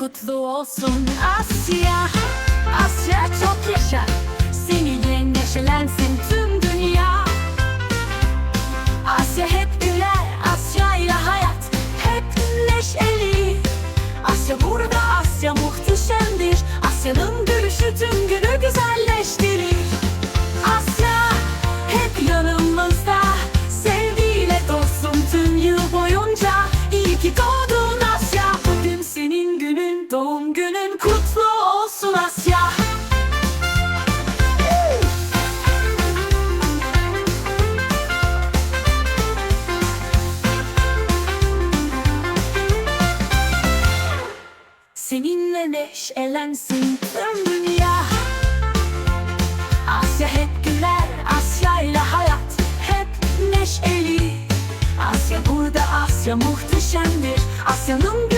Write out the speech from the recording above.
kutlu olsun. Asya Asya çok yaşa. Seninle neşelensin tüm dünya. Asya hep güler Asya ile hayat hep neşeli. Asya burada Asya muhteşemdir. Asya'nın günün kutlu olsun Asya. Seninle neşelensin tüm dünya. Asya hep güler Asya ile hayat hep neşeli. Asya burada Asya muhteşemdir. Asya'nın